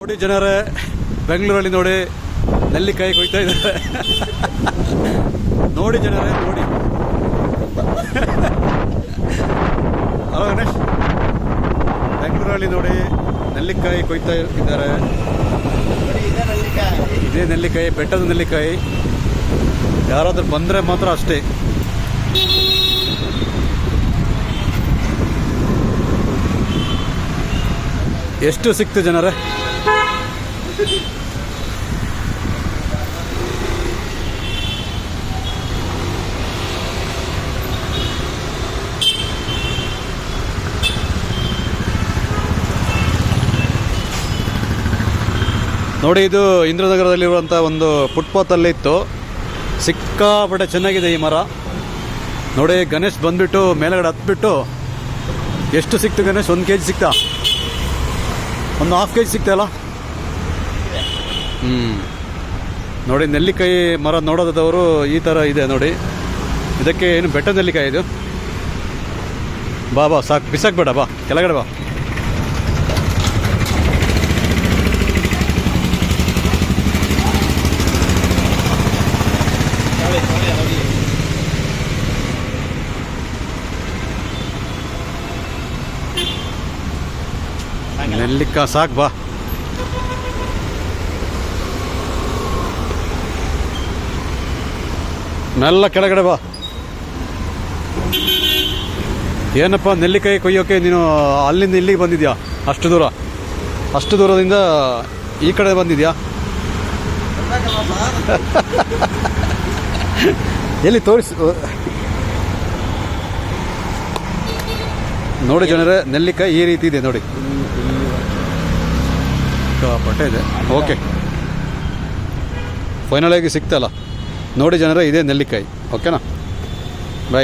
ನೋಡಿ ಜನರೇ, ಬೆಂಗಳೂರಲ್ಲಿ ನೋಡಿ ನೆಲ್ಲಿಕಾಯಿ ಕೊಯ್ತಾ ಇದ್ದಾರೆ. ನೋಡಿ ಜನರೇ, ನೋಡಿ. ಹಲೋ ಗಣೇಶ್. ಬೆಂಗಳೂರಲ್ಲಿ ನೋಡಿ ನೆಲ್ಲಿಕಾಯಿ ಕೊಯ್ತಾ ಇದ್ದಾರೆ. ಇದೇ ನೆಲ್ಲಿಕಾಯಿ ಬೆಟ್ಟದ ನೆಲ್ಲಿಕಾಯಿ ಯಾರಾದರೂ ಬಂದರೆ ಮಾತ್ರ ಅಷ್ಟೇ. ಎಷ್ಟು ಸಿಕ್ತು ಜನರೇ? ನೋಡಿ, ಇದು ಇಂದ್ರನಗರದಲ್ಲಿರುವಂಥ ಒಂದು ಫುಟ್ಪಾತಲ್ಲಿ ಇತ್ತು. ಸಿಕ್ಕಾಪಟ್ಟೆ ಚೆನ್ನಾಗಿದೆ ಈ ಮರ. ನೋಡಿ, ಗಣೇಶ್ ಬಂದ್ಬಿಟ್ಟು ಮೇಲೆಗಡೆ ಹತ್ಬಿಟ್ಟು, ಎಷ್ಟು ಸಿಕ್ತು ಗಣೇಶ್? ಒಂದು ಕೆ ಜಿ ಸಿಕ್ತಾ? ಒಂದು ಹಾಫ್ ಕೆ ಜಿ ಸಿಕ್ತಲ್ಲ ಹ್ಞೂ ನೋಡಿ, ನೆಲ್ಲಿಕಾಯಿ ಮರ ನೋಡೋದವರು ಈ ಥರ ಇದೆ ನೋಡಿ. ಇದಕ್ಕೆ ಏನು ಬೆಟ್ಟ ನೆಲ್ಲಿಕಾಯಿ ಇದು? ಬಾ ಬಾ, ಸಾಕು. ಬಿಸಾಕ್ಬೇಡ, ಬಾ. ಕೆಳಗಡೆ ಬಾ. ನೆಲ್ಲಿಕ್ಕ ಸಾಕು ಬಾ. ನೆಲ್ಲ ಕೆಳಗಡೆ ಬಾ. ಏನಪ್ಪ ನೆಲ್ಲಿಕಾಯಿ ಕೊಯ್ಯೋಕೆ ನೀನು ಅಲ್ಲಿಂದ ಇಲ್ಲಿಗೆ ಬಂದಿದ್ಯಾ? ಅಷ್ಟು ದೂರ. ಅಷ್ಟು ದೂರದಿಂದ ಈ ಕಡೆ ಬಂದಿದ್ಯಾ? ಎಲ್ಲಿ ತೋರಿಸಿ ನೋಡಿ ಜನರೇ, ನೆಲ್ಲಿಕಾಯಿ ಈ ರೀತಿ ಇದೆ ನೋಡಿ. ಪಟ್ಟೆ ಇದೆ. ಓಕೆ ಫೈನಲ್ ಆಗಿ ಸಿಕ್ತಲ್ಲ. ನೋಡಿ ಜನರೇ ಇದೇ ನೆಲ್ಲಿಕಾಯಿ. ಓಕೆನಾ